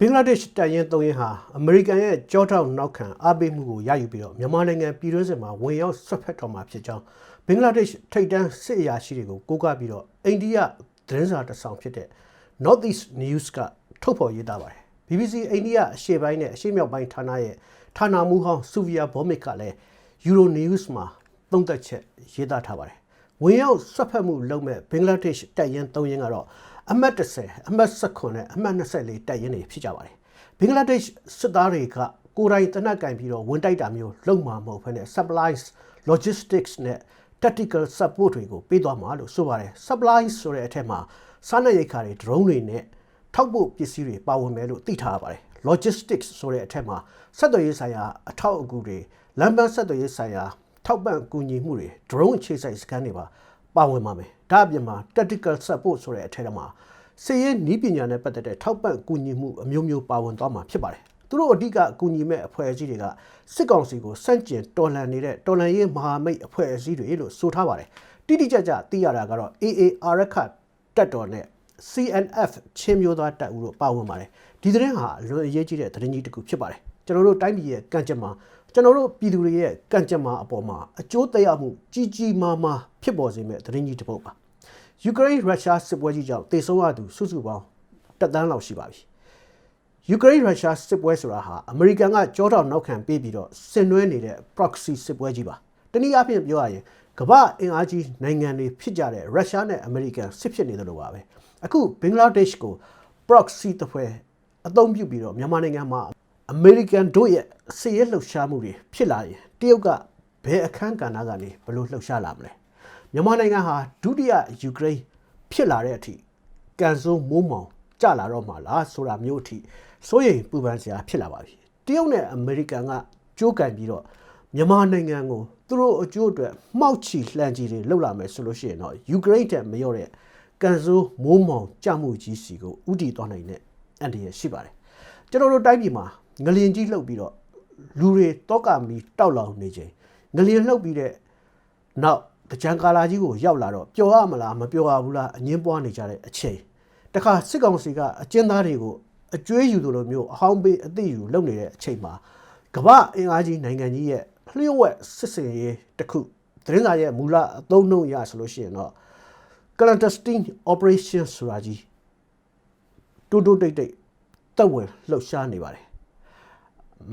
ဘင်္ဂလားဒေ့ရှ်တပ်ရင်းသုံးရင်းဟာအမေရိကန်ရဲ့ကြောထောက်နောက်ခံအားပေးမှုကိုရယူပြီးတော့မြန်မာနိုင်ငံပြည်တွင်းစစ်မှာဝင်ရောက်ဆွတ်ဖက်တော်မှာဖြစ်ကြောင်းဘင်္ဂလားဒေ့ရှ်ထိပ်တန်းစစ်အရာရှိတွေကိုကိုးကားပြီးတော့အိန္ဒိယသတင်းစာတစ်စောင်ဖြစ်တဲ့ Northeast News ကထုတ်ဖော်ရေးသားပါတယ် BBC အိန္ဒိယအရှေ့ပိုင်းနဲ့အရှေ့မြောက်ပိုင်းဌာနရဲ့ဌာနမှူးဟောင်းဆူဗီယာဘောမစ်ကလည်း Euro News မှာသုံးသက်ချက်ရေးသားထားပါတယ်ဝင်ရောက်ဆွတ်ဖက်မှုလုပ်မဲ့ဘင်္ဂလားဒေ့ရှ်တပ်ရင်းသုံးရင်းကတော့ အမှတ်30အမှတ်19နဲ့အမှတ်24တပ်ရင်းတွေဖြစ်ကြပါတယ်ဘင်္ဂလားဒေ့ရှ်စစ်သားတွေကကိုယ်တိုင်တနက်ကင်ပြီးတော့ဝန်တိုက်တာမျိုးလုပ်မှာမဟုတ်ဘဲနဲ့ supplies logistics နဲ့ tactical support တွေကိုပေးသွားမှာလို့ဆိုပါတယ် supplies ဆိုတဲ့အထက်မှာစားနပ်ရိက္ခာတွေ drone တွေနဲ့ထောက်ပို့ပစ္စည်းတွေပါဝင်မယ်လို့သိထားရပါတယ် logistics ဆိုတဲ့အထက်မှာဆက်သွယ်ရေးဆိုင်ရာအထောက်အကူတွေလမ်းပန်းဆက်သွယ်ရေးဆိုင်ရာထောက်ပံ့ကူညီမှုတွေ drone အခြေစိုက်စကန်တွေပါ ပါဝင်ပါမယ်ဒါအပြင်မှာ tactical support ဆိုတဲ့အထက်မှာစစ်ရေးနည်းပညာနဲ့ပတ်သက်တဲ့ထောက်ပံ့ကူညီမှုအမျိုးမျိုးပါဝင်သွားမှာဖြစ်ပါတယ်သူတို့အဓိကအကူညီမဲ့အဖွဲ့အစည်းတွေကစစ်ကောင်စီကိုစန့်ကျင်တော်လှန်နေတဲ့တော်လှန်ရေးမဟာမိတ်အဖွဲ့အစည်းတွေလို့ဆိုထားပါတယ်တိတိကျကျသိရတာကတော့ AA အာရခတက်တော်နဲ့ CNF ချင်းမျိုးသားတပ်ဦးတို့ပါဝင်ပါတယ်ဒီသတင်းဟာလွန်အရေးကြီးတဲ့သတင်းကြီးတစ်ခုဖြစ်ပါတယ်ကျွန်တော်တို့တိုင်းပြည်ရဲ့ကံကြမ္မာ ကျွန်တော်တို့ပြည်သူတွေရဲ့ကံကြမ္မာအပေါ်မှာအကျိုးသက်ရောက်မှုကြီးကြီးမားမားဖြစ်ပေါ်စေမဲ့သတင်းကြီးတစ်ပုဒ်ပါယူကရိန်းရုရှားစစ်ပွဲကြီးကြောင့်တေဆုံးရသူစုစုပေါင်းတက်တန်းလောက်ရှိပါပြီယူကရိန်းရုရှားစစ်ပွဲဆိုတာဟာအမေရိကန်ကကြောထောက်နောက်ခံပေးပြီးတော့ဆင်နွှဲနေတဲ့ proxy စစ်ပွဲကြီးပါတနည်းအားဖြင့်ပြောရရင်ကမ္ဘာအင်အားကြီးနိုင်ငံတွေဖြစ်ကြတဲ့ရုရှားနဲ့အမေရိကန်စစ်ဖြစ်နေတယ်လို့ပါပဲအခုဘင်္ဂလားဒေ့ရှ်ကို proxy တစ်ဖွဲ့အသုံးပြုပြီးတော့မြန်မာနိုင်ငံမှာ အမေရိကန်တို့ရဲ့စစ်ရေးလှုပ်ရှားမှုတွေဖြစ်လာရင်တရုတ်ကဘယ်အခန်းကဏ္ဍကနေဘလို့လှုပ်ရှားလာမလဲမြန်မာနိုင်ငံဟာဒုတိယယူကရိန်းဖြစ်လာတဲ့အထိကန်ဆိုးမိုးမောင်ကြလာတော့မှလားဆိုတာမျိုးအထိစိုးရိမ်ပူပန်စရာဖြစ်လာပါပြီတရုတ်နဲ့အမေရိကန်ကကြိုးကန်ပြီးတော့မြန်မာနိုင်ငံကိုသူတို့အကျိုးအတွက်မှောက်ချီလှန်ချီတွေလှုပ်လာမယ်ဆိုလို့ရှိရင်တော့ယူကရိန်းတက်မရော့တဲ့ကန်ဆိုးမိုးမောင်ကြမှုကြီးစီကိုဥတီသွားနိုင်တဲ့အန်ဒီရရှိပါတယ်ကျွန်တော်တို့တိုင်းပြည်မှာ ငလျင်ကြီးလှုပ်ပြီးတော့လူတွေတောကမီတောက်လောင်နေချိန်ငလျင်လှုပ်ပြီးတဲ့နောက်တကြံကာလာကြီးကိုရောက်လာတော့ပျော်ရမလားမပျော်ရဘူးလားအငင်းပွားနေကြတဲ့အချိန်တခါစစ်ကောင်စီကအကျဉ်းသားတွေကိုအကျွေးယူသလိုမျိုးအဟောင်းပေးအသိယူလုပ်နေတဲ့အချိန်မှာကမ္ဘာအင်အားကြီးနိုင်ငံကြီးရဲ့လျှို့ဝှက်စစ်စင်ရေးတစ်ခုသတင်းစာရဲ့မူလအသုံးနှုန်းရဆိုလို့ရှိရင်တော့ clandestine operation ဆိုတာကြီးတိုးတိုးတိတ်တိတ်တက်ဝင်လှုပ်ရှားနေပါတယ်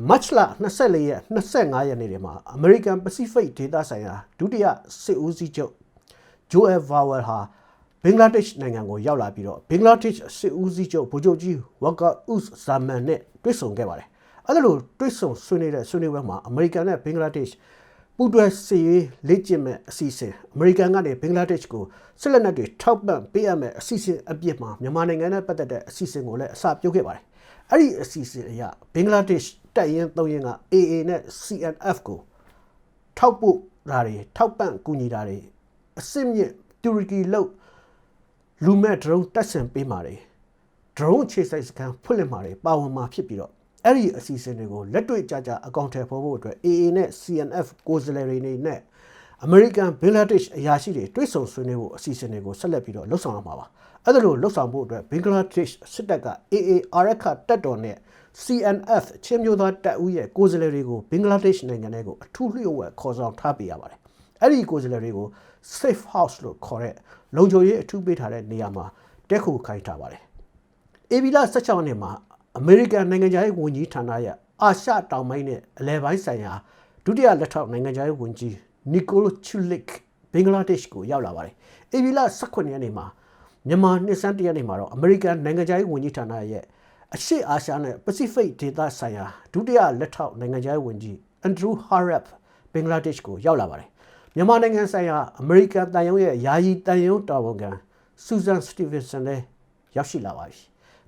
မတ်လ24ရက်25ရက်နေ့တွေမှာ American Pacific ဒေသဆိုင်ရာဒုတိယစစ်ဦးစီးချုပ် Joel Vowell ဟာဘင်္ဂလားဒေ့ရှ်နိုင်ငံကိုရောက်လာပြီးတော့ဘင်္ဂလားဒေ့ရှ်စစ်ဦးစီးချုပ်ဗိုလ်ချုပ်ကြီးဝကာဥစ်ဇာမန်နဲ့တွေ့ဆုံခဲ့ပါတယ်။အဲဒါလိုတွေ့ဆုံဆွေးနွေးတဲ့ဆွေးနွေးပွဲမှာအမေရိကန်နဲ့ဘင်္ဂလားဒေ့ရှ်ပူးတွဲစစ်ရေးလေ့ကျင့်မဲ့အစီအစဉ်အမေရိကန်ကနေဘင်္ဂလားဒေ့ရှ်ကိုစစ်လက်နက်တွေထောက်ပံ့ပေးရမယ့်အစီအစဉ်အပြစ်မှာမြန်မာနိုင်ငံနဲ့ပတ်သက်တဲ့အစီအစဉ်ကိုလည်းအစပြုခဲ့ပါတယ်။ အဲ့ဒီအစီအစဉ်အရဘင်္ဂလားဒေ့ရှ်တပ်ရင်းသုံးရင်းက AA နဲ့ CNF ကိုထောက်ပို့တာတွေထောက်ပံ့ကူညီတာတွေအစစ်မြင့်တူရကီလို့လူမဲ့ drone တက်ဆင်ပေးမှာတွေ drone ခြေစိုက်စကန်ဖွင့်လှစ်မှာတွေပါဝင်မှာဖြစ်ပြီးတော့အဲ့ဒီအစီအစဉ်တွေကိုလက်တွေ့ကြကြအကောင့်ထဲပေါ်ဖို့အတွက် AA နဲ့ CNF ကိုယ်စားလှယ်တွေနေနဲ့ American Bangladesh အရာရှိတွေတွဲဆုံဆွေးနွေးဖို့အစီအစဉ်တွေကိုဆက်လက်ပြီးတော့လှုပ်ဆောင်ရမှာပါ အဲ့ဒါလို့လှုပ်ဆောင်ဖို့အတွက် Bangladesh စစ်တပ်က AA အာရခတပ်တော်နဲ့ CNF ချင်းမျိုးသားတပ်ဦးရဲ့ကိုယ်စားလှယ်တွေကို Bangladesh နိုင်ငံထဲကိုအထူးလျှို့ဝှက်ခေါ်ဆောင်ထားပေးရပါတယ်အဲ့ဒီကိုယ်စားလှယ်တွေကို safe house လို့ခေါ်တဲ့လုံခြုံရေးအထူးပေးထားတဲ့နေရာမှာတက်ခုခိုင်းထားပါတယ်။အေဗီလာ16နှစ်မှာအမေရိကန်နိုင်ငံခြားရေးဝန်ကြီးဌာနရဲ့အာရှတောင်ပိုင်းနဲ့အလဲပိုင်းဆိုင်ရာဒုတိယလက်ထောက်နိုင်ငံခြားရေးဝန်ကြီးနီကိုလိုချူလစ်ဘင်္ဂလားဒေ့ရှ်ကိုရောက်လာပါတယ်။အေဗီလာ18ရက်နေ့မှာ မြန်မာနှစ်စန်းတရက်နေ့မှာတော့အမေရိကန်နိုင်ငံခြားရေးဝန်ကြီးဌာနရဲ့အရှေ့အာရှနဲ့ပစိဖိတ်ဒေသဆိုင်ရာဒုတိယလက်ထောက်နိုင်ငံခြားရေးဝန်ကြီးအန်ဒရူးဟာရပ်ဘင်္ဂလားဒေ့ရှ်ကိုရောက်လာပါတယ်မြန်မာနိုင်ငံဆိုင်ရာအမေရိကန်တန်ယုံရဲ့ယာယီတန်ယုံတာဝန်ခံဆူဇန်စတီဗင်ဆန်လည်းရောက်ရှိလာပါပြီ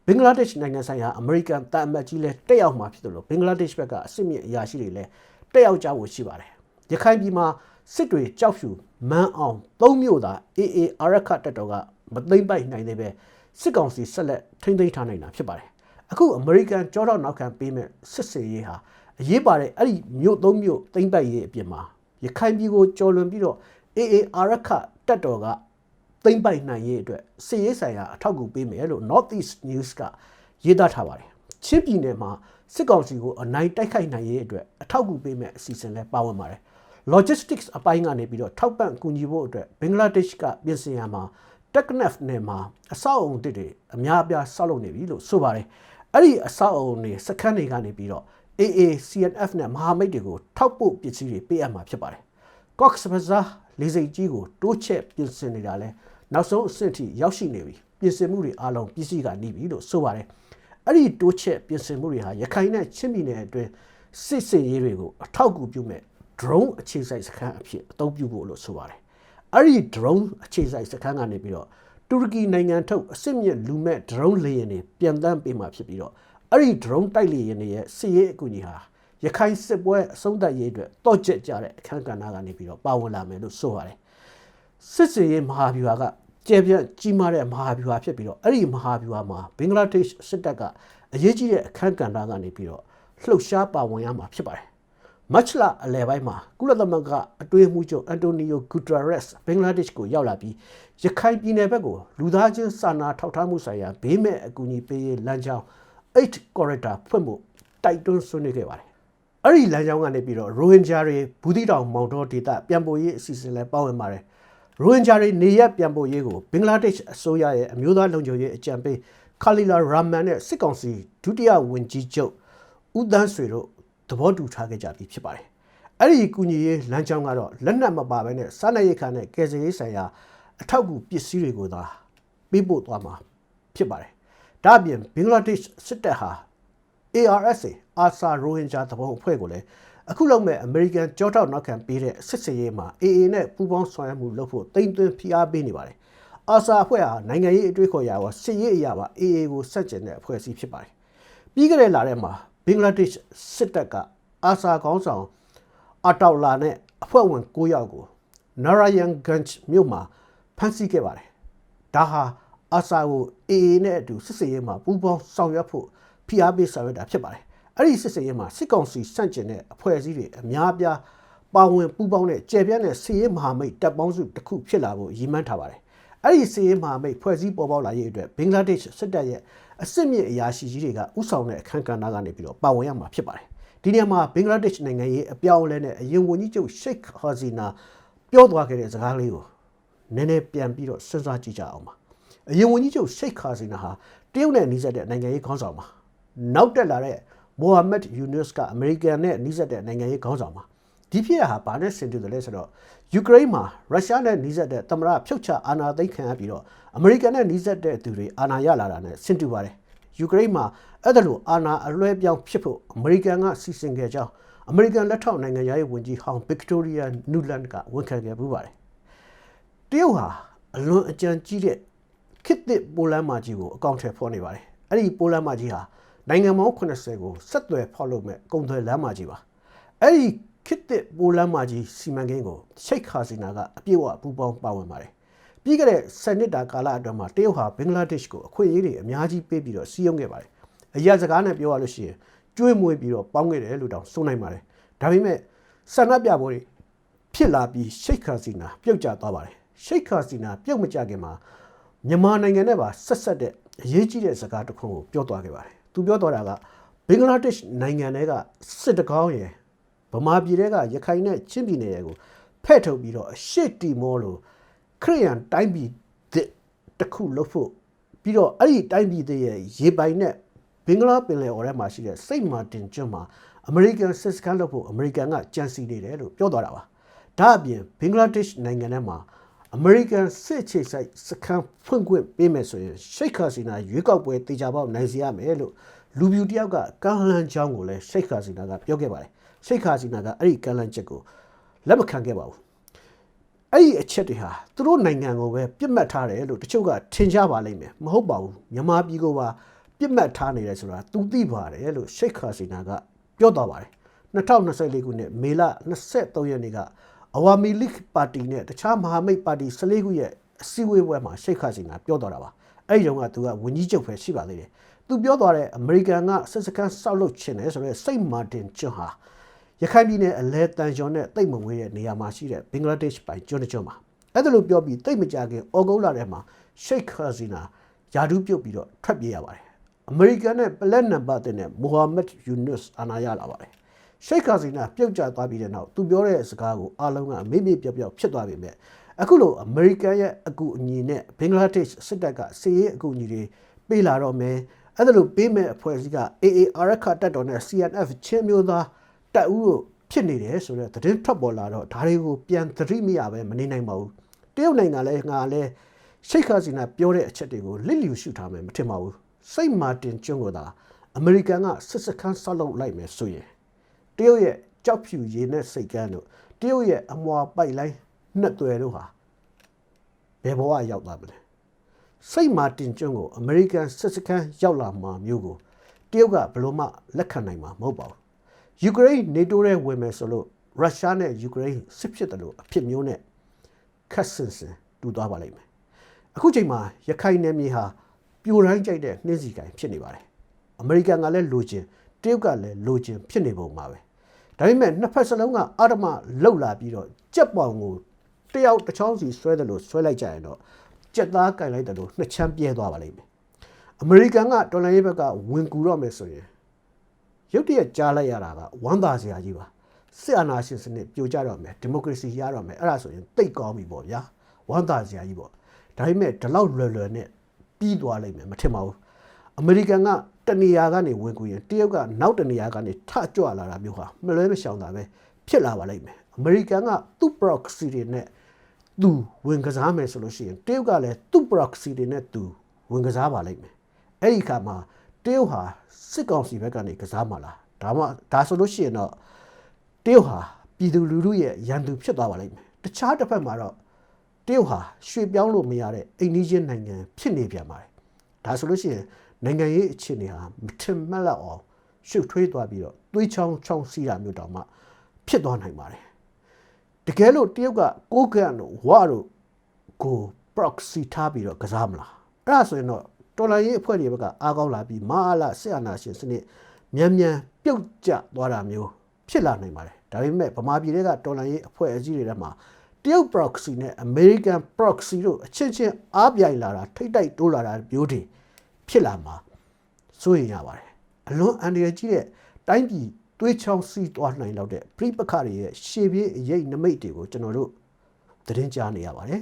ဘင်္ဂလားဒေ့ရှ်နိုင်ငံဆိုင်ရာအမေရိကန်တန်အမတ်ကြီးလည်းတက်ရောက်မှာဖြစ်တယ်လို့ဘင်္ဂလားဒေ့ရှ်ဘက်ကအစစ်မြစ်အရာရှိတွေလည်းတက်ရောက်ကြဖို့ရှိပါတယ်ရခိုင်ပြည်မှာစစ်တွေကြောက်ဖြူမန်းအောင်သုံးမြို့သာ AA အာရခတက်တော်က မသိမ့်ပိုက်နိုင်သေးပဲစစ်ကောင်စီဆက်လက်ထိမ့်သိမ်းထားနိုင်တာဖြစ်ပါတယ်အခုအမေရိကန်ကြောတော့နောက်ခံပေးမဲ့စစ်စေးရေးဟာအရေးပါတဲ့အဲ့ဒီမြို့သုံးမြို့သိမ့်ပိုက်ရေးအပြင်မှာရခိုင်ပြည်ကိုကျော်လွန်ပြီးတော့ AA အာရခတက်တော်ကသိမ့်ပိုက်နိုင်ရေးအတွက်စစ်ရေးဆိုင်ရာအထောက်အကူပေးမယ်လို့ Northeast News ကရေးသားထားပါတယ်ချင်းပြည်နယ်မှာစစ်ကောင်စီကိုအနိုင်တိုက်ခိုက်နိုင်ရေးအတွက်အထောက်အကူပေးမဲ့အစီအစဉ်လည်းပါဝင်ပါတယ် logistics အပိုင်းကနေပြီးတော့ထောက်ပံ့ကူညီဖို့အတွက်ဘင်္ဂလားဒေ့ရှ်ကပြင်ဆင်ရမှာ Technaf နဲ့မှာအဆောက်အုံတစ်တွေအများအပြားဆောက်လုပ်နေပြီလို့ဆိုပါတယ်အဲ့ဒီအဆောက်အုံတွေစခန်းတွေကနေပြီးတော့ AA CNF နဲ့မဟာမိတ်တွေကိုထောက်ပို့ပစ္စည်းတွေပေးအပ်မှာဖြစ်ပါတယ် Cox Bazar လေးစိတ်ကြီးကိုတိုးချက်ပြင်ဆင်နေတာလဲနောက်ဆုံးအဆင့်ထိရောက်ရှိနေပြီပြင်ဆင်မှုတွေအားလုံးပြည်စည်းကနေပြီလို့ဆိုပါတယ်အဲ့ဒီတိုးချက်ပြင်ဆင်မှုတွေဟာရခိုင်နဲ့ချင်းပြည်နယ်အတွင်းစစ်စင်ရေးတွေကိုအထောက်အကူပြုမဲ့ drone အခြေစိုက်စခန်းအဖြစ်အသုံးပြုဖို့လို့ဆိုပါတယ် အဲ့ဒီ drone အခြေစိုက်စခန်းကနေပြီးတော့တူရကီနိုင်ငံထုတ်အစစ်မြစ်လူမဲ့ drone လေယာဉ်တွေပြန်တမ်းပေးမှာဖြစ်ပြီးတော့အဲ့ဒီ drone တိုက်လေယာဉ်တွေရဲ့စစ်ရေးအကူအညီဟာရခိုင်စစ်ပွဲအဆုံးသတ်ရေးအတွက်တော့ကျက်ကြတဲ့အခန်းကဏ္ဍကနေပြီးတော့ပါဝင်လာမယ်လို့ဆိုပါတယ်စစ်စင်ရေးမဟာဗျူဟာကကျေပြန့်ကြီးမားတဲ့မဟာဗျူဟာဖြစ်ပြီးတော့အဲ့ဒီမဟာဗျူဟာမှာဘင်္ဂလားဒေ့ရှ်စစ်တပ်ကအရေးကြီးတဲ့အခန်းကဏ္ဍကနေပြီးတော့လှုပ်ရှားပါဝင်ရမှာဖြစ်ပါတယ် မတ်လအလယ်ပိုင်းမှာကုလသမဂ္ဂအတွင်းမှုချုပ်အန်တိုနီယိုဂူတရက်စ်ဘင်္ဂလားဒေ့ရှ်ကိုရောက်လာပြီးရခိုင်ပြည်နယ်ဘက်ကိုလူသားချင်းစာနာထောက်ထားမှုဆိုင်ရာဘေးမဲ့အကူအညီပေးရေးလမ်းကြောင်း8 corridor ဖွင့်ဖို့တိုက်တွန်းဆွေးနွေးခဲ့ပါတယ်။အဲ့ဒီလမ်းကြောင်းကနေပြီးတော့ရိုဟင်ဂျာတွေဘူးတီတောင်မောင်တော်ဒေသပြန်ပို့ရေးအစီအစဉ်လည်းပါဝင်ပါတယ်။ရိုဟင်ဂျာတွေနေရက်ပြန်ပို့ရေးကိုဘင်္ဂလားဒေ့ရှ်အစိုးရရဲ့အမျိုးသားလုံခြုံရေးအကြံပေးခါလီလာရာမန်နဲ့စစ်ကောင်စီဒုတိယဝန်ကြီးချုပ်ဦးသန်းဆွေတို့ သဘောတူထားခဲ့ကြပြီဖြစ်ပါတယ်။အဲ့ဒီကူညီရေးလမ်းကြောင်းကတော့လက်နက်မပါဘဲနဲ့စားနပ်ရိက္ခာနဲ့ကယ်ဆယ်ရေးဆိုင်ရာအထောက်အကူပစ္စည်းတွေကိုသာပေးပို့သွားမှာဖြစ်ပါတယ်။ဒါ့အပြင်ဘင်္ဂလားဒေ့ရှ်စစ်တပ်ဟာ ARSA အာဆာရိုဟင်ဂျာသဘောအဖွဲ့ကိုလည်းအခုလောက်မဲ့အမေရိကန်ကြောထောက်နောက်ခံပေးတဲ့စစ်စင်ရေးမှာ AA နဲ့ပူးပေါင်းဆောင်ရွက်မှုလုပ်ဖို့တိမ်သွင်းဖိအားပေးနေပါတယ်။အာဆာအဖွဲ့ဟာနိုင်ငံရေးအတွေ့အခေါ်ရာရောစစ်ရေးအရာပါ AA ကိုဆက်ကျင်တဲ့အဖွဲ့အစည်းဖြစ်ပါတယ်။ပြီးခဲ့တဲ့လထဲမှာ ဘင်္ဂလားဒေ့ရှ်စစ်တပ်ကအာဆာခေါင်းဆောင်အတောက်လာနဲ့အဖွဲ့ဝင်9ယောက်ကိုနာရယန်ဂန်ချ်မြို့မှာဖမ်းဆီးခဲ့ပါတယ်။ဒါဟာအာဆာကို AA နဲ့အတူစစ်စေးရေးမှာပူးပေါင်းဆောင်ရွက်ဖို့ဖိအားပေးဆောင်ရွက်တာဖြစ်ပါတယ်။အဲ့ဒီစစ်စေးရေးမှာစစ်ကောင်စီစန့်ကျင်တဲ့အဖွဲ့အစည်းတွေအများအပြားပါဝင်ပူးပေါင်းတဲ့ကျေပြန့်တဲ့စီးရေးမဟာမိတ်တပ်ပေါင်းစုတစ်ခုဖြစ်လာဖို့ရည်မှန်းထားပါတယ်။အဲ့ဒီစီးရေးမဟာမိတ်ဖွဲ့စည်းပေါ်ပေါက်လာရေးအတွက်ဘင်္ဂလားဒေ့ရှ်စစ်တပ်ရဲ့ အစစ်မြစ်အရာရှိကြီးတွေကဥဆောင်တဲ့အခမ်းကဏ္ဍကနေပြီးတော့ပါဝင်ရမှာဖြစ်ပါတယ်။ဒီနေရာမှာဘင်္ဂလားဒေ့ရှ်နိုင်ငံရေးအပြောင်းအလဲနဲ့အရင်ဝန်ကြီးချုပ်ရှိတ်ဟာစီနာပြောသွားခဲ့တဲ့စကားလေးကိုနည်းနည်းပြန်ပြီးတော့စဉ်းစားကြည့်ကြအောင်ပါအရင်ဝန်ကြီးချုပ်ရှိတ်ခါစီနာဟာတရုတ်နဲ့နှိစက်တဲ့နိုင်ငံရေးခေါင်းဆောင်ပါနောက်တက်လာတဲ့မိုဟာမက်ယူနွတ်ကအမေရိကန်နဲ့နှိစက်တဲ့နိုင်ငံရေးခေါင်းဆောင်ပါ ဒီဖြစ်ရဟာဘာနဲ့ဆင်တူတယ်လဲဆိုတော့ယူကရိန်းမှာရုရှားနဲ့နှိစက်တဲ့သမရဖြုတ်ချအာဏာသိမ်းခံရပြီးတော့အမေရိကန်နဲ့နှိစက်တဲ့သူတွေအာဏာရလာတာနဲ့ဆင်တူပါတယ်ယူကရိန်းမှာအဲ့ဒါလိုအာဏာအလွဲပြောင်းဖြစ်ဖို့အမေရိကန်ကစီစဉ်ခဲ့ကြောင်းအမေရိကန်လက်ထောက်နိုင်ငံရေးဝန်ကြီးဟောင်းဗစ်တိုးရီယာနူလန်ကဝန်ခံခဲ့ပူပါတယ်တရုတ်ဟာအလွန်အကြံကြီးတဲ့ခေတ်သစ်ပိုလန်မာကြီးကိုအကောင့်ထဲဖော်နေပါတယ်အဲ့ဒီပိုလန်မာကြီးဟာနိုင်ငံပေါင်း80ကိုဆက်သွယ်ဖောက်လုပ်မဲ့ကုန်သွယ်လမ်းမာကြီးပါအဲ့ဒီ ခေတ်သစ်ပိုလန်မာကြီးစီမံကိန်းကိုရှိတ်ခါစီနာကအပြည့်အဝပူးပေါင်းပါဝင်ပါတယ်ပြီးခဲ့တဲ့စနစ်တာကာလအတွင်းမှာတရုတ်ဟာဘင်္ဂလားဒေ့ရှ်ကိုအခွင့်အရေးတွေအများကြီးပေးပြီးတော့စီးရုံးခဲ့ပါတယ်အရာစကားနဲ့ပြောရလို့ရှိရင်ကျွေးမွေးပြီးတော့ပေါင်းခဲ့တယ်လို့တောင်ဆိုနိုင်ပါတယ်ဒါပေမဲ့ဆန္ဒပြပွဲတွေဖြစ်လာပြီးရှိတ်ခါစီနာပြုတ်ကျသွားပါတယ်ရှိတ်ခါစီနာပြုတ်မကြခင်မှာမြန်မာနိုင်ငံနဲ့ပါဆက်ဆက်တဲ့အရေးကြီးတဲ့စကားတစ်ခုကိုပြောသွားခဲ့ပါတယ်သူပြောသွားတာကဘင်္ဂလားဒေ့ရှ်နိုင်ငံတွေကစစ်တကောင်းရယ် ဗမာပြည်တွေကရခိုင်နဲ့ချင်းပြည်နယ်တွေကိုဖဲ့ထုတ်ပြီးတော့အရှိတီမောလို့ခရိယန်တိုင်းပြည်တစ်ခုလုပ်ဖို့ပြီးတော့အဲ့ဒီတိုင်းပြည်တွေရဲ့ရေပိုင်နဲ့ဘင်္ဂလားပင်လယ်အော်ထဲမှာရှိတဲ့စိတ်မာတင်ကျွန်းမှာအမေရိကန်စစ်စခန်းလုပ်ဖို့အမေရိကန်ကကြံစီနေတယ်လို့ပြောသွားတာပါဒါအပြင်ဘင်္ဂလားဒေ့ရှ်နိုင်ငံထဲမှာအမေရိကန်စစ်ချေဆိုင်စခန်းဖွင့်ခွင့်ပေးမယ်ဆိုရင်ရှိတ်ခါစီနာရွေးကောက်ပွဲတေချာပေါက်နိုင်စီရမယ်လို့ လူပြူတယောက်ကကမ်းလှမ်းကြောင်းကိုလည်းရှိတ်ခါစီနာကပြောခဲ့ပါတယ်ရှိတ်ခါစီနာကအဲ့ဒီကမ်းလှမ်းချက်ကိုလက်မခံခဲ့ပါဘူးအဲ့ဒီအချက်တွေဟာသူတို့နိုင်ငံကိုပဲပြစ်မှတ်ထားတယ်လို့တချို့ကထင်ကြပါလိမ့်မယ်မဟုတ်ပါဘူးမြန်မာပြည်ကိုပါပြစ်မှတ်ထားနေတယ်ဆိုတာသူသိပါတယ်လို့ရှိတ်ခါစီနာကပြောသွားပါတယ်2024ခုနှစ်မေလ23ရက်နေ့ကအဝါမီလိပါတီနဲ့တခြားမဟာမိတ်ပါတီ14ခုရဲ့အစည်းအဝေးပွဲမှာရှိတ်ခါစီနာပြောသွားတာပါအဲ့ဒီတော့ကသူကဝန်ကြီးချုပ်ပဲရှိပါသေးတယ် သူပြောသွားတဲ့အမေရိကန်ကစစ်စခန်းဆောက်လုပ်ခြင်းတယ်ဆိုတော့စိတ်မာတင်ကျွန်းဟာရခိုင်ပြည်နယ်အလဲတန်ကျော်နဲ့တိတ်မဝေးတဲ့နေရာမှာရှိတဲ့ဘင်္ဂလားဒေ့ရှ်ပိုင်ကျွန်းတစ်ကျွန်းမှာအဲ့ဒါလိုပြောပြီးတိတ်မကြခင်ဩဂုတ်လထဲမှာရှိတ်ခါစီနာယာဒူးပြုတ်ပြီးတော့ထွက်ပြေးရပါတယ်အမေရိကန်နဲ့ပလက်နံပါတ်တဲ့မိုဟာမက်ယူနွတ်အာနာရလာပါတယ်ရှိတ်ခါစီနာပြုတ်ကျသွားပြီးတဲ့နောက်သူပြောတဲ့စကားကိုအားလုံးကမေ့မေ့ပြော့ပြော့ဖြစ်သွားပြီမဲ့အခုလိုအမေရိကန်ရဲ့အကူအညီနဲ့ဘင်္ဂလားဒေ့ရှ်စစ်တပ်ကစီးရေးအကူအညီတွေပေးလာတော့မယ် အဲ့ဒါလို့ပေးမဲ့အဖွဲ့အစည်းက AAR ခတ်တပ်တော်နဲ့ CNF ချင်းမျိုးသားတပ်ဦးတို့ဖြစ်နေတယ်ဆိုတော့သတင်းထွက်ပေါ်လာတော့ဒါတွေကိုပြန်သတိမရပဲမနေနိုင်ပါဘူးတရုတ်နိုင်ငံလည်းငါလည်းရှိတ်ခါစီနာပြောတဲ့အချက်တွေကိုလစ်လျူရှုထားမယ်မထင်ပါဘူးစိတ်မာတင်ကျွန်းကိုသာအမေရိကန်ကစစ်စခန်းဆောက်လုပ်လိုက်မယ်ဆိုရင်တရုတ်ရဲ့ကြောက်ဖြူရည်နဲ့စိတ်ကန်းတို့တရုတ်ရဲ့အမွာပိုက်လိုင်းနှစ်သွယ်တို့ဟာဘယ်ဘဝရောက်သွားမလဲ စိတ်မာတင်ကျွန်းကိုအမေရိကန်စစ်စခန်းရောက်လာမှာမျိုးကိုတရုတ်ကဘယ်လို့မှလက်ခံနိုင်မှာမဟုတ်ပါဘူးယူကရိန်းနေတိုးရဲ့ဝင်မယ်ဆိုလို့ရုရှားနဲ့ယူကရိန်းစစ်ဖြစ်တယ်လို့အဖြစ်မျိုးနဲ့ခက်ဆင်ဆင်တူသွားပါလိမ့်မယ်အခုချိန်မှာရခိုင်နယ်မြေဟာပြိုတိုင်းကြိုက်တဲ့နှင်းစီကိုင်ဖြစ်နေပါတယ်အမေရိကန်ကလည်းလိုချင်တရုတ်ကလည်းလိုချင်ဖြစ်နေပုံပါပဲဒါပေမဲ့နှစ်ဖက်စလုံးကအာဓမလှုပ်လာပြီးတော့ကြက်ပေါင်ကိုတယောက်တစ်ချောင်းစီဆွဲတယ်လို့ဆွဲလိုက်ကြရင်တော့ ကြက်သားကင်လိုက်တယ်လို့နှစ်ချမ်းပြဲသွားပါလိမ့်မယ်အမေရိကန်ကတော်လိုင်းရေးဘက်ကဝင်ကူတော့မယ်ဆိုရင်ရုတ်တရက်ကြားလိုက်ရတာကဝမ်းသာစရာကြီးပါစစ်အာဏာရှင်စနစ်ပြိုကျတော့မယ်ဒီမိုကရေစီရတော့မယ်အဲ့ဒါဆိုရင်တိတ်ကောင်းပြီပေါ့ဗျာဝမ်းသာစရာကြီးပေါ့ဒါပေမဲ့ဒီလောက်လွယ်လွယ်နဲ့ပြီးသွားလိမ့်မယ်မထင်ပါဘူးအမေရိကန်ကတနေရာကနေဝင်ကူရင်တရုတ်ကနောက်တနေရာကနေထကြွလာတာမျိုးဟာမလွဲမရှောင်တာပဲဖြစ်လာပါလိမ့်မယ်အမေရိကန်ကသူ့ proxy တွေနဲ့ သူဝင်ကစားမယ်ဆိုလို့ရှိရင်တရုတ်ကလည်းသူ့ proxy တွေနဲ့သူဝင်ကစားပါလိမ့်မယ်အဲ့ဒီခါမှာတရုတ်ဟာစစ်ကောင်စီဘက်ကနေကစားမှာလားဒါမှဒါဆိုလို့ရှိရင်တော့တရုတ်ဟာပြည်သူလူထုရဲ့ရန်သူဖြစ်သွားပါလိမ့်မယ်တခြားတစ်ဖက်မှာတော့တရုတ်ဟာရွှေ့ပြောင်းလို့မရတဲ့အိန္ဒိယနိုင်ငံဖြစ်နေပြန်ပါတယ်ဒါဆိုလို့ရှိရင်နိုင်ငံရေးအခြေအနေဟာမထင်မှတ်လောက်အောင်ရှုပ်ထွေးသွားပြီးတော့သွေးချောင်းချောင်းစီးတာမျိုးတောင်မှဖြစ်သွားနိုင်ပါတယ် တကယ်လို့တရုတ်ကကိုးကန့်တို့ဝါတို့ကို proxy ထားပြီးတော့ကစားမလားအဲ့ဒါဆိုရင်တော့တော်လိုင်းရေးအဖွဲ့တွေဘက်ကအားကောင်းလာပြီးမအားလားစစ်အာဏာရှင်စနစ်မြန်မြန်ပြုတ်ကျသွားတာမျိုးဖြစ်လာနိုင်ပါတယ်ဒါပေမဲ့ဗမာပြည်တွေကတော်လိုင်းရေးအဖွဲ့အစည်းတွေထဲမှာတရုတ် proxy နဲ့ American proxy တို့အချင်းချင်းအားပြိုင်လာတာထိတ်တိုက်တိုးလာတာမျိုးတွေဖြစ်လာမှာစိုးရင်ရပါတယ်အလွန်အန္တရာယ်ကြီးတဲ့တိုင်းပြည် သွေးချောင်းစီးသွားနိုင်တော့တဲ့ပြိပခတွေရဲ့ရှေ့ပြေးအရေးနမိတ်တွေကိုကျွန်တော်တို့သတင်းကြားနေရပါတယ်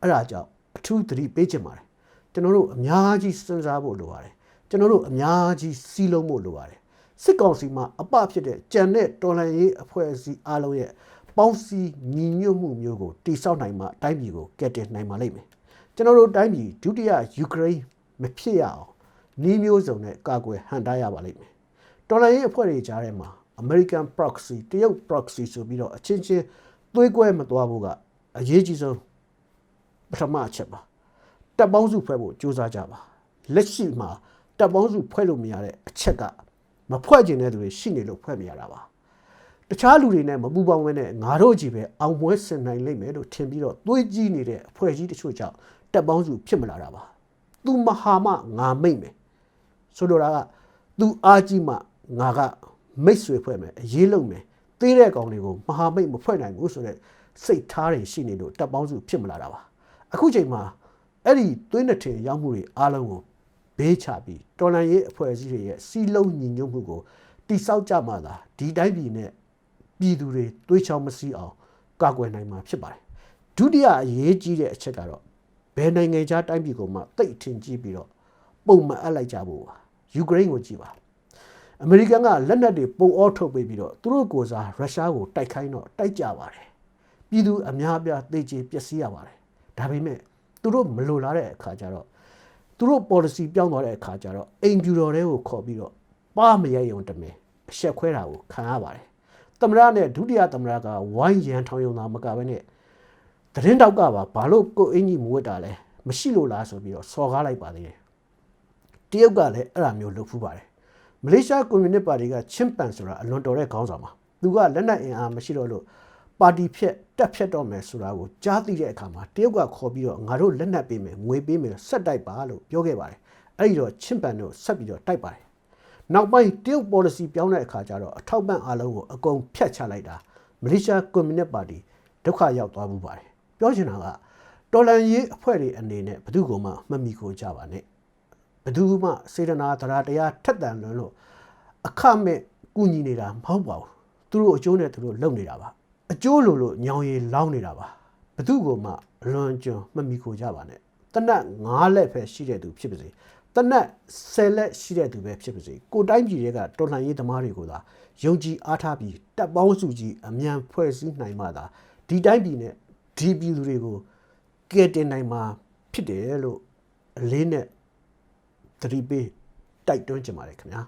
အဲ့ဒါကြောင့်အထူးသတိပေးချင်ပါတယ်ကျွန်တော်တို့အများကြီးစဉ်းစားဖို့လိုပါတယ်ကျွန်တော်တို့အများကြီးစီးလုံးဖို့လိုပါတယ်စစ်ကောင်စီမှာအပဖြစ်တဲ့ကြံတဲ့တော်လှန်ရေးအဖွဲ့အစည်းအားလုံးရဲ့ပေါင်းစည်းညီညွတ်မှုမျိုးကိုတိစောက်နိုင်မှအတိုင်းပြည်ကိုကယ်တင်နိုင်ပါလိမ့်မယ်ကျွန်တော်တို့တိုင်းပြည်ဒုတိယယူကရိန်းမဖြစ်ရအောင်နှီးမျိုးစုံနဲ့ကာကွယ်ဟန်တားရပါလိမ့်မယ်တော်လိုင်းရေးအဖွဲ့တွေကြားထဲမှာ American proxy တရုတ် proxy ဆိုပြီးတော့အချင်းချင်းသွေးကွဲမသွားဖို့ကအရေးကြီးဆုံးပထမအချက်ပါတပ်ပေါင်းစုဖွဲ့ဖို့ကြိုးစားကြပါလက်ရှိမှာတပ်ပေါင်းစုဖွဲ့လို့မရတဲ့အချက်ကမဖွဲ့ကျင်တဲ့သူတွေရှိနေလို့ဖွဲ့မရတာပါတခြားလူတွေနဲ့မပူပေါင်းဘဲနဲ့ငါတို့ကြီးပဲအောင်ပွဲဆင်နိုင်လိမ့်မယ်လို့ထင်ပြီးတော့သွေးကြီးနေတဲ့အဖွဲ့ကြီးတချို့ကြောင့်တပ်ပေါင်းစုဖြစ်မလာတာပါသူမဟာမငါမိတ်မယ်ဆိုလိုတာကသူအားကြီးမှငါက မိတ်ဆွေဖွဲ့မယ်အရေးလုံးမယ်သေးတဲ့ကောင်တွေကိုမဟာမိတ်မဖွဲ့နိုင်ဘူးဆိုတော့စိတ်ထားတွေရှိနေလို့တပ်ပေါင်းစုဖြစ်မလာတာပါအခုချိန်မှာအဲ့ဒီသွေးနှစ်ထင်ရောက်မှုတွေအားလုံးကိုဘေးချပြီးတော်လန်ရေးအဖွဲ့အစည်းတွေရဲ့စီးလုံးညီညွတ်မှုကိုတိဆောက်ကြမှသာဒီတိုင်းပြည်နဲ့ပြည်သူတွေတွေးချောင်းမစည်းအောင်ကာကွယ်နိုင်မှာဖြစ်ပါတယ်ဒုတိယအရေးကြီးတဲ့အချက်ကတော့ဘယ်နိုင်ငံခြားတိုင်းပြည်ကိုမှတိတ်ထင်ကြီးပြီးတော့ပုံမအပ်လိုက်ကြဖို့ပါယူကရိန်းကိုကြည့်ပါ အမေရိကန်ကလက်နက်တွေပုံအောထုတ်ပေးပြီးတော့သူတို့ကိုစားရုရှားကိုတိုက်ခိုင်းတော့တိုက်ကြပါတယ်ပြည်သူအများအပြားသိချေပျက်စီးရပါတယ်ဒါပေမဲ့သူတို့မလိုလားတဲ့အခါကျတော့သူတို့ policy ပြောင်းသွားတဲ့အခါကျတော့အိမ်ပြူတော်တွေကိုခေါ်ပြီးတော့ပါမရရုံတမင်အဆက်ခွဲတာကိုခံရပါတယ်သမရနဲ့ဒုတိယသမရကဝိုင်းရန်ထောင်ယုံတာမကဘဲနဲ့သတင်းတောက်ကပါဘာလို့ကိုအင်ကြီးမဝတ်တာလဲမရှိလို့လားဆိုပြီးတော့စော်ကားလိုက်ပါသေးတယ်တရုတ်ကလည်းအဲ့လိုမျိုးလုပ်ဖူးပါတယ် မလေးရှားကွန်မြူနစ်ပါတီကချင်းပန်ဆိုတာအလွန်တော်တဲ့ခေါင်းဆောင်ပါသူကလက်နက်အင်အားမရှိတော့လို့ပါတီဖြက်တက်ဖြက်တော့မယ်ဆိုတာကိုကြားသိတဲ့အခါမှာတရုတ်ကခေါ်ပြီးတော့ငါတို့လက်နက်ပေးမယ်ငွေပေးမယ်ဆက်တိုက်ပါလို့ပြောခဲ့ပါတယ်အဲ့ဒီတော့ချင်းပန်တို့ဆက်ပြီးတော့တိုက်ပါတယ်နောက်ပိုင်းတရုတ် policy ပြောင်းတဲ့အခါကျတော့အထောက်ပံ့အားလုံးကိုအကုန်ဖြတ်ချလိုက်တာမလေးရှားကွန်မြူနစ်ပါတီဒုက္ခရောက်သွားမှုပါတယ်ပြောချင်တာကတော်လန်ရေးအဖွဲ့တွေအနေနဲ့ဘယ်သူကမှမမီကိုကြပါနဲ့ ဘယ်သူမှစေတနာတရားတရားထက်တန်လွန်းလို့အခမဲ့ကူညီနေတာမဟုတ်ပါဘူးသူတို့အကျိုးနဲ့သူတို့လုပ်နေတာပါအကျိုးလိုလို့ညောင်ရည်လောင်းနေတာပါဘယ်သူကမှအလွန်ကျွံမမီကိုကြပါနဲ့တနတ်၅လက်ပဲရှိတဲ့သူဖြစ်ပါစေတနတ်၁၀လက်ရှိတဲ့သူပဲဖြစ်ပါစေကိုတိုင်းပြည်တွေကတော်လှန်ရေးသမားတွေကိုသာယုံကြည်အားထားပြီးတပ်ပေါင်းစုကြီးအမြန်ဖွဲ့စည်းနိုင်မှသာဒီတိုင်းပြည်နဲ့ဒီပြည်သူတွေကိုကယ်တင်နိုင်မှာဖြစ်တယ်လို့အလေးနဲ့ သတိပေးတိုက်တွန်းချင်ပါတယ်ခင်ဗျာ